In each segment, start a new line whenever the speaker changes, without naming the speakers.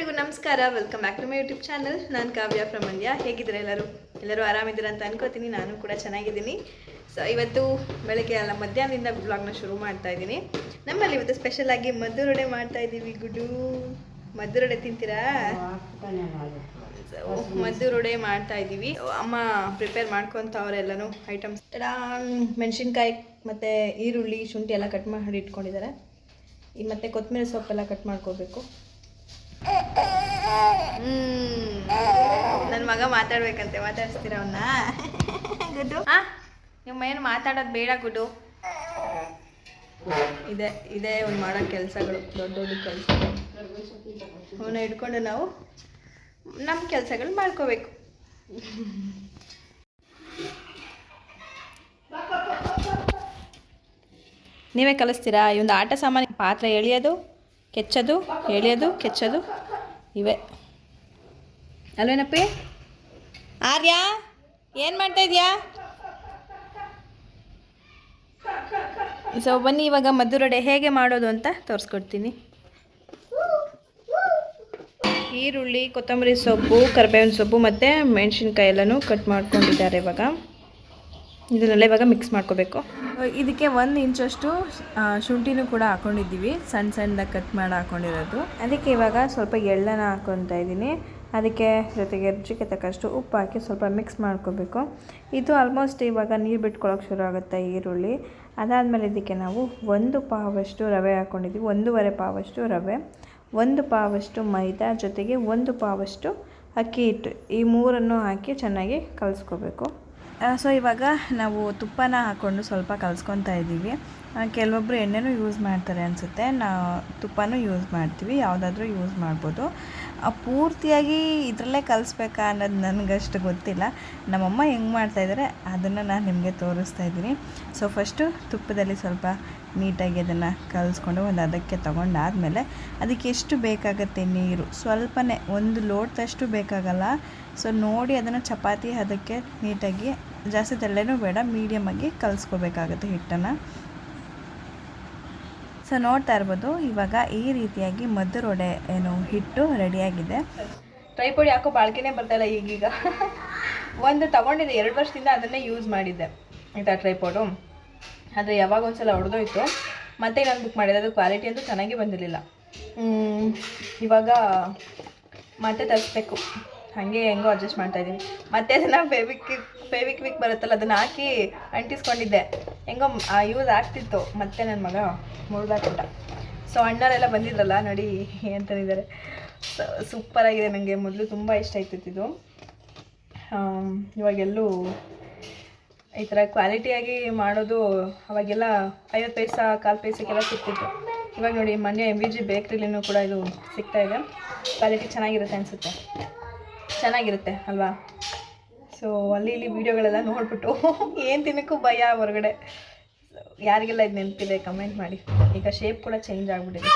ಎಲ್ಲರಿಗೂ ನಮಸ್ಕಾರ. Welcome back to my YouTube channel ನಾನು ಕಾವ್ಯ ಫ್ರಮ್ ಮಂಡ್ಯ ಹೇಗಿದ್ದೀರಾ ಎಲ್ಲರೂ? ಎಲ್ಲರೂ ಆರಾಮಿದ್ದೀರಾ ಅಂತ ಅನ್ಕೋತೀನಿ. ನಾನು ಕೂಡ ಚೆನ್ನಾಗಿದ್ದೀನಿ. ಸೊ ಇವತ್ತು ಬೆಳಗ್ಗೆ ಅಲ್ಲ, ಮಧ್ಯಾಹ್ನದಿಂದ ಬ್ಲಾಗ್ನ ಶುರು ಮಾಡ್ತಾ ಇದ್ದೀನಿ. ನಮ್ಮಲ್ಲಿ ಇವತ್ತು ಸ್ಪೆಷಲ್ ಆಗಿ ಮದ್ದೂರೊಡೆ ಮಾಡ್ತಾ ಇದ್ದೀವಿ ಗುಡು ಮದ್ದುರೊಡೆ ತಿಂತೀರಾ? ಮದ್ದುರೊಡೆ ಮಾಡ್ತಾ ಇದ್ದೀವಿ. ಅಮ್ಮ ಪ್ರಿಪೇರ್ ಮಾಡ್ಕೊತಾವ್ರೆ ಎಲ್ಲನೂ ಐಟಮ್ಸ್ ಮೆಣಸಿನ್ಕಾಯಿ ಮತ್ತು ಈರುಳ್ಳಿ, ಶುಂಠಿ ಎಲ್ಲ ಕಟ್ ಮಾಡಿ ಇಟ್ಕೊಂಡಿದ್ದಾರೆ. ಮತ್ತೆ ಕೊತ್ತಂಬರಿ ಸೊಪ್ಪೆಲ್ಲ ಕಟ್ ಮಾಡ್ಕೋಬೇಕು. ನನ್ನ ಮಗ ಮಾತಾಡ್ಬೇಕಂತೆ, ಮಾತಾಡಿಸ್ತೀರ ಅವನ್ನ ಗುಡ್ಡು? ಹಾ ನಿಮ್ಮ ಏನು ಮಾತಾಡೋದು ಬೇಡ ಗುಡ್ಡು. ಇದೆ, ಇದೇ ಒಂದು ಮಾಡೋ ಕೆಲಸಗಳು, ದೊಡ್ಡ ದೊಡ್ಡ ಕೆಲಸ ಅವನ್ನ ಇಟ್ಕೊಂಡು ನಾವು ನಮ್ಮ ಕೆಲಸಗಳು ಮಾಡ್ಕೋಬೇಕು. ನೀವೇ ಕಲಿಸ್ತೀರಾ? ಈ ಒಂದು ಆಟ ಸಾಮಾನ್ಯ ಪಾತ್ರೆ ಎಳೆಯೋದು? ಕೆಚ್ಚೋದು, ಎಳೆಯೋದು, ಕೆಚ್ಚೋದು, ಇವೆ. ಅಲ್ವೇನಪ್ಪಿ? ಆರ್ಯ, ಏನು ಮಾಡ್ತಾ ಇದೆಯಾ? ಸೊ ಬನ್ನಿ, ಇವಾಗ ಮಧುರಡೆ ಹೇಗೆ ಮಾಡೋದು ಅಂತ ತೋರಿಸ್ಕೊಡ್ತೀನಿ. ಈರುಳ್ಳಿ, ಕೊತ್ತಂಬರಿ ಸೊಪ್ಪು, ಕರಿಬೇವಿನ ಸೊಪ್ಪು ಮತ್ತು ಮೆಣಸಿನ್ಕಾಯಿ ಎಲ್ಲನೂ ಕಟ್ ಮಾಡ್ಕೊಂಡಿದ್ದಾರೆ ಇವಾಗ. ಇದನ್ನೆಲ್ಲ ಇವಾಗ ಮಿಕ್ಸ್ ಮಾಡ್ಕೋಬೇಕು. ಇದಕ್ಕೆ ಒಂದು ಇಂಚಷ್ಟು ಶುಂಠಿನೂ ಕೂಡ ಹಾಕೊಂಡಿದ್ದೀವಿ. ಸಣ್ಣ ಸಣ್ಣದಾಗಿ ಕಟ್ ಮಾಡಿ ಹಾಕೊಂಡಿರೋದು. ಅದಕ್ಕೆ ಇವಾಗ ಸ್ವಲ್ಪ ಎಳ್ಳನ್ನು ಹಾಕೊತಾ ಇದ್ದೀನಿ. ಅದಕ್ಕೆ ಜೊತೆಗೆ ರುಚಿಗೆ ತಕ್ಕಷ್ಟು ಉಪ್ಪು ಹಾಕಿ ಸ್ವಲ್ಪ ಮಿಕ್ಸ್ ಮಾಡ್ಕೋಬೇಕು. ಇದು ಆಲ್ಮೋಸ್ಟ್ ಇವಾಗ ನೀರು ಬಿಟ್ಕೊಳ್ಳೋಕೆ ಶುರು ಆಗುತ್ತೆ ಈರುಳ್ಳಿ. ಅದಾದಮೇಲೆ ಇದಕ್ಕೆ ನಾವು ಒಂದು ಪಾವಷ್ಟು ರವೆ ಹಾಕ್ಕೊಂಡಿದ್ದೀವಿ ಒಂದೂವರೆ ಪಾವಷ್ಟು ರವೆ, ಒಂದು ಪಾವಷ್ಟು ಮೈದಾ, ಜೊತೆಗೆ ಒಂದು ಪಾವಷ್ಟು ಅಕ್ಕಿ ಹಿಟ್ಟು. ಈ ಮೂರನ್ನು ಹಾಕಿ ಚೆನ್ನಾಗಿ ಕಲಿಸ್ಕೋಬೇಕು. ಸೊ ಇವಾಗ ನಾವು ತುಪ್ಪನ ಹಾಕ್ಕೊಂಡು ಸ್ವಲ್ಪ ಕಲಿಸ್ಕೊತಾ ಇದ್ದೀವಿ. ಕೆಲವೊಬ್ಬರು ಎಣ್ಣೆನೂ ಯೂಸ್ ಮಾಡ್ತಾರೆ ಅನಿಸುತ್ತೆ. ನಾವು ತುಪ್ಪನೂ ಯೂಸ್ ಮಾಡ್ತೀವಿ. ಯಾವುದಾದ್ರೂ ಯೂಸ್ ಮಾಡ್ಬೋದು. ಪೂರ್ತಿಯಾಗಿ ಇದರಲ್ಲೇ ಕಲಿಸ್ಬೇಕಾ ಅನ್ನೋದು ನನಗಷ್ಟು ಗೊತ್ತಿಲ್ಲ. ನಮ್ಮಮ್ಮ ಹೆಂಗೆ ಮಾಡ್ತಾಯಿದ್ದಾರೆ ಅದನ್ನು ನಾನು ನಿಮಗೆ ತೋರಿಸ್ತಾ ಇದ್ದೀನಿ. ಸೊ ಫಸ್ಟು ತುಪ್ಪದಲ್ಲಿ ಸ್ವಲ್ಪ ನೀಟಾಗಿ ಅದನ್ನು ಕಲಿಸ್ಕೊಂಡು ಒಂದು ಅದಕ್ಕೆ ತೊಗೊಂಡಾದಮೇಲೆ ಅದಕ್ಕೆ ಎಷ್ಟು ಬೇಕಾಗುತ್ತೆ ನೀರು? ಸ್ವಲ್ಪನೇ, ಒಂದು ಲೋಟದಷ್ಟು ಬೇಕಾಗಲ್ಲ. ಸೊ ನೋಡಿ ಅದನ್ನು ಚಪಾತಿ, ಅದಕ್ಕೆ ನೀಟಾಗಿ ಜಾಸ್ತಿ ತೆಳ್ಳನೂ ಬೇಡ ಮೀಡಿಯಮಾಗಿ ಕಲಿಸ್ಕೋಬೇಕಾಗುತ್ತೆ ಹಿಟ್ಟನ್ನು. ಸೊ ನೋಡ್ತಾ ಇರ್ಬೋದು, ಇವಾಗ ಈ ರೀತಿಯಾಗಿ ಮದ್ದರೊಡೆ ಏನು ಹಿಟ್ಟು ರೆಡಿಯಾಗಿದೆ. ಟ್ರೈಪೋಡ್ ಯಾಕೋ ಬಾಳ್ಕೆನೇ ಬರ್ತಾಯಿಲ್ಲ ಈಗೀಗ. ಒಂದು ತಗೊಂಡಿದ್ದೆ, ಎರಡು ವರ್ಷದಿಂದ ಅದನ್ನೇ ಯೂಸ್ ಮಾಡಿದ್ದೆ. ಆಯಿತಾ ಟ್ರೈಪೋಡು ಆದರೆ ಯಾವಾಗ ಒಂದ್ಸಲ ಹೊಡೆದೋಯ್ತು ಮತ್ತೆ ನಾನು ಬುಕ್ ಮಾಡಿದೆ, ಅದು ಕ್ವಾಲಿಟಿ ಅಂತೂ ಚೆನ್ನಾಗಿ ಬಂದಿರಲಿಲ್ಲ. ಇವಾಗ ಮತ್ತೆ ತರಿಸ್ಬೇಕು. ಹಾಗೆ ಹೆಂಗೋ ಅಡ್ಜಸ್ಟ್ ಮಾಡ್ತಾ ಇದ್ದೀನಿ. ಮತ್ತೆ ಅದನ್ನು ಫೇವಿಕ್ ಫೇವಿಕ್ ವಿಕ್ ಬರುತ್ತಲ್ಲ, ಅದನ್ನು ಹಾಕಿ ಅಂಟಿಸ್ಕೊಂಡಿದ್ದೆ. ಹೆಂಗೋ ಯೂಸ್ ಆಗ್ತಿತ್ತು. ಮತ್ತೆ ನನ್ನ ಮಗ ಮುರಿದಾಕ್ಬಿಟ್ಟ ಸೊ ಅಣ್ಣರೆಲ್ಲ ಬಂದಿದ್ರಲ್ಲ, ನೋಡಿ ಅಂತಂದಿದ್ದಾರೆ. ಸೂಪರಾಗಿದೆ ನನಗೆ ಮೊದಲು ತುಂಬ ಇಷ್ಟ ಆಯ್ತಿತ್ತು ಇವಾಗೆಲ್ಲೂ ಈ ಥರ ಕ್ವಾಲಿಟಿಯಾಗಿ ಮಾಡೋದು ಅವಾಗೆಲ್ಲ ಐವತ್ತು ಪೈಸ, ಕಾಲು ಪೈಸಕ್ಕೆಲ್ಲ ಸಿಗ್ತಿತ್ತು. ಇವಾಗ ನೋಡಿ ಮೊನ್ನೆ ಎಂ ವಿ ಜಿ ಬೇಕ್ರಿಲಿನೂ ಕೂಡ ಇದು ಸಿಗ್ತಾ ಇದೆ. ಕ್ವಾಲಿಟಿ ಚೆನ್ನಾಗಿರುತ್ತೆ ಅನಿಸುತ್ತೆ. ಚೆನ್ನಾಗಿರುತ್ತೆ ಅಲ್ವಾ? ಸೊ ಅಲ್ಲಿ ಇಲ್ಲಿ ವೀಡಿಯೋಗಳೆಲ್ಲ ನೋಡಿಬಿಟ್ಟು ಏನು ತಿನ್ನೋಕ್ಕೂ ಭಯ ಹೊರಗಡೆ. ಯಾರಿಗೆಲ್ಲ ಇದು ನೆನಪಿದೆ ಕಮೆಂಟ್ ಮಾಡಿ. ಈಗ ಶೇಪ್ ಕೂಡ ಚೇಂಜ್ ಆಗಿಬಿಟ್ಟಿದೆ.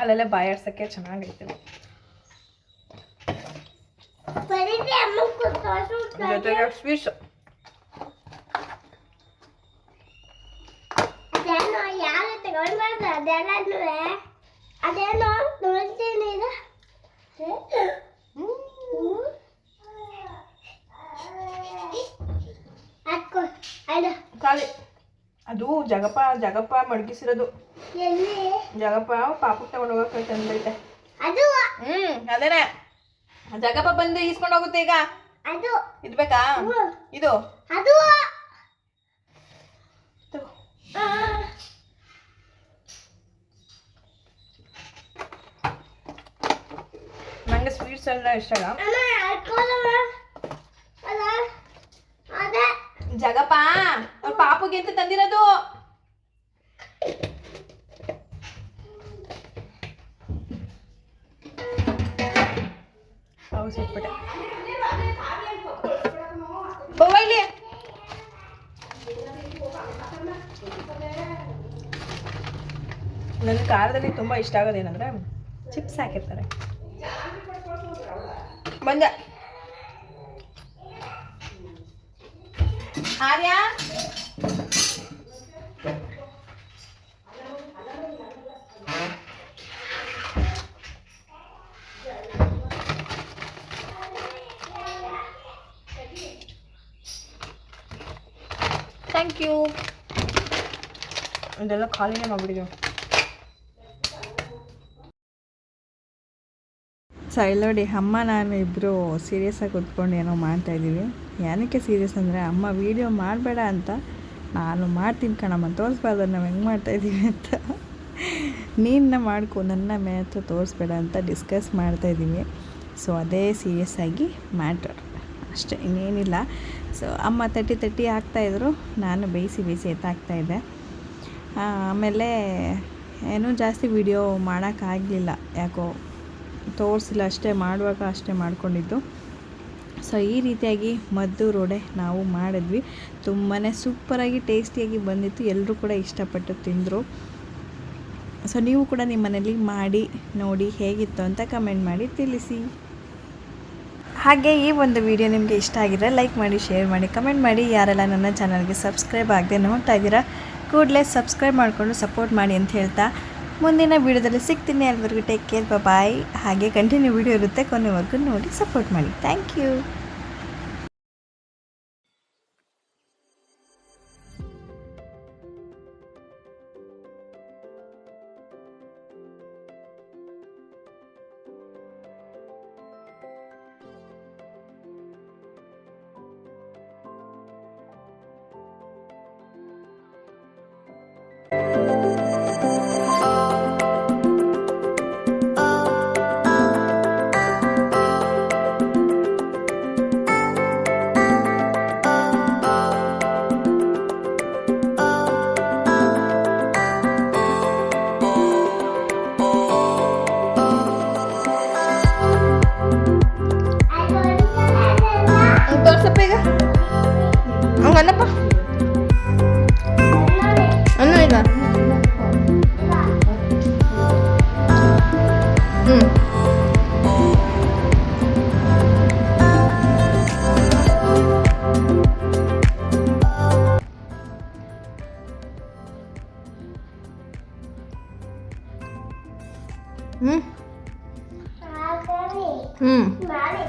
ಅಲ್ಲೆಲ್ಲ ಬಾಯಾಡ್ಸೋಕ್ಕೆ ಚೆನ್ನಾಗೈತೆ ಜೊತೆಗೆ ಸ್ವೀಟ್ಸ್
ಅದೇನೋ ಯಾರು ತಗೊಂಡ್ಬಾರ್ದು ಅದೆಲ್ಲನೂ ಅದೇನೋ ನೋಡ್ತೀನಿ ಇದು.
ಖಾಲಿ ಅದು ಜಗಪ್ಪ ಜಗಪ್ಪ ಮಡಗಿಸಿರೋದು. ಜಗಪ್ಪ ಪಾಪಕ್ಕೆ ತಗೊಂಡು ಹೋಗಕ್ಕೆ ತಂದೈತೆ. ಹ್ಮ್ ಅದೇನೆ. ಜಗಪ್ಪ ಬಂದು ಈಸ್ಕೊಂಡು ಹೋಗುತ್ತೆ ಈಗ.
ಅದು.
ಇದು ಬೇಕಾ? ಇದು.
ಅದು.
ನಂಗೆ ಸ್ವೀಟ್ಸ್ ಎಲ್ಲ ಇಷ್ಟ ಜಗಪ್ಪ ಅವ್ರ ಪಾಪುಗೆ ಅಂತ ತಂದಿರೋದು? ಹೌದು ಸಿಕ್ಬಿಟ್ಟೆ ಬವ್ವ ಇಲ್ಲಿ ನನ್ನ ಖಾರದಲ್ಲಿ ತುಂಬ ಇಷ್ಟ ಆಗೋದೇನೆಂದರೆ ಚಿಪ್ಸ್ ಹಾಕಿರ್ತಾರೆ. ಬಂದ ಆರ್ಯ. ಥ್ಯಾಂಕ್ ಯು ಇದೆಲ್ಲ ಖಾಲಿನೇ ಮಾಡಿಬಿಟ್ಟಿದ್ದೀವಿ ಸೊ ಇಲ್ಲಿ ನೋಡಿ, ಅಮ್ಮ ನಾನು ಇಬ್ಬರು ಸೀರಿಯಸ್ಸಾಗಿ ಕೂತ್ಕೊಂಡು ಏನೋ ಮಾಡ್ತಾಯಿದ್ದೀವಿ ಏನಕ್ಕೆ ಸೀರಿಯಸ್ ಅಂದರೆ, ಅಮ್ಮ ವೀಡಿಯೋ ಮಾಡಬೇಡ ಅಂತ. ನಾನು ಮಾಡ್ತೀನಿ ಕಣಮ್ಮ, ತೋರಿಸ್ಬಾರ್ದು, ನಾವು ಹೆಂಗೆ ಮಾಡ್ತಾಯಿದ್ದೀವಿ ಅಂತ. ನೀನ್ನ ಮಾಡ್ಕೊ, ನನ್ನ ಮಾತ್ರ ತೋರಿಸ್ಬೇಡ ಅಂತ ಡಿಸ್ಕಸ್ ಮಾಡ್ತಾಯಿದ್ದೀವಿ ಸೊ ಅದೇ ಸೀರಿಯಸ್ ಆಗಿ ಮ್ಯಾಟರ್ ಅಷ್ಟೇ, ಇನ್ನೇನಿಲ್ಲ. ಸೊ ಅಮ್ಮ ತಟ್ಟಿ ತಟ್ಟಿ ಹಾಕ್ತಾಯಿದ್ರು ನಾನು ಬೇಯಿಸಿ ಬೇಯಿಸಿ ಎತ್ತಾಕ್ತಾಯಿದ್ದೆ ಆಮೇಲೆ ಏನೂ ಜಾಸ್ತಿ ವಿಡಿಯೋ ಮಾಡೋಕ್ಕಾಗಲಿಲ್ಲ ಯಾಕೋ ತೋರಿಸಿಲ್ಲ, ಅಷ್ಟೇ ಮಾಡುವಾಗ ಅಷ್ಟೇ ಮಾಡ್ಕೊಂಡಿದ್ದು. ಸೊ ಈ ರೀತಿಯಾಗಿ ಮದ್ದು ರೋಡೆ ನಾವು ಮಾಡಿದ್ವಿ. ತುಂಬಾ ಸೂಪರಾಗಿ, ಟೇಸ್ಟಿಯಾಗಿ ಬಂದಿತ್ತು. ಎಲ್ಲರೂ ಕೂಡ ಇಷ್ಟಪಟ್ಟು ತಿಂದರು. ಸೊ ನೀವು ಕೂಡ ನಿಮ್ಮ ಮನೇಲಿ ಮಾಡಿ, ನೋಡಿ ಹೇಗಿತ್ತು ಅಂತ ಕಮೆಂಟ್ ಮಾಡಿ ತಿಳಿಸಿ. ಹಾಗೆ ಈ ಒಂದು ವಿಡಿಯೋ ನಿಮಗೆ ಇಷ್ಟ ಆಗಿದ್ರೆ ಲೈಕ್ ಮಾಡಿ, ಶೇರ್ ಮಾಡಿ, ಕಮೆಂಟ್ ಮಾಡಿ. ಯಾರೆಲ್ಲ ನನ್ನ ಚಾನಲ್ಗೆ ಸಬ್ಸ್ಕ್ರೈಬ್ ಆಗದೆ ನೋಡ್ತಾ ಇದ್ದೀರಾ, ಕೂಡಲೇ ಸಬ್ಸ್ಕ್ರೈಬ್ ಮಾಡಿಕೊಂಡು ಸಪೋರ್ಟ್ ಮಾಡಿ ಅಂತ ಹೇಳ್ತಾ. ಮುಂದಿನ ವೀಡಿಯೋದಲ್ಲಿ ಸಿಗ್ತೀನಿ ಅಲ್ಲಿವರೆಗೂ ಟೇಕ್ ಕೇರ್ ಬಾಯ್ ಹಾಗೆ ಕಂಟಿನ್ಯೂ ವಿಡಿಯೋ ಇರುತ್ತೆ ಕೊನೆವರೆಗೂ ನೋಡಿ ಸಪೋರ್ಟ್ ಮಾಡಿ. ಥ್ಯಾಂಕ್ ಯು ಹ್ಞೂ ಹ್ಞೂ ಹ್ಞೂ
ಮಾಡಿ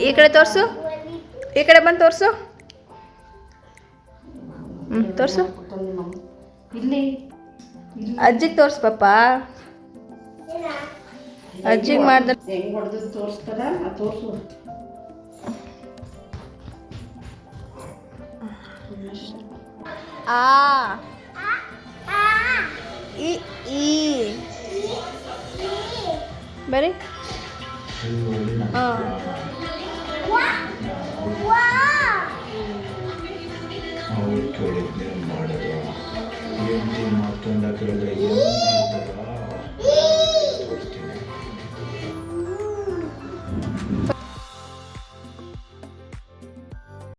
ಈ ಕಡೆ ತೋರಿಸು. ಈ ಕಡೆ ಬಂದು ತೋರಿಸು. ಹ್ಞೂ ತೋರಿಸು.
ಇಲ್ಲಿ.
ಅಜ್ಜಿಗೆ ತೋರ್ಸು ಪಾಪ ಅಜ್ಜಿಗೆ ಮಾಡ್ದ ಆ. ಇ ಈ. ಬರೀ ಹಾಂ
ಅವ್ರು ಕೇಳಿದ್ನೆ ಮಾಡೋದು ಹೆಂಡತಿ ಮಾತಂದ ಕೇಳಿದ್ರೆ ಏನು ಹೇಳ್ತಾರ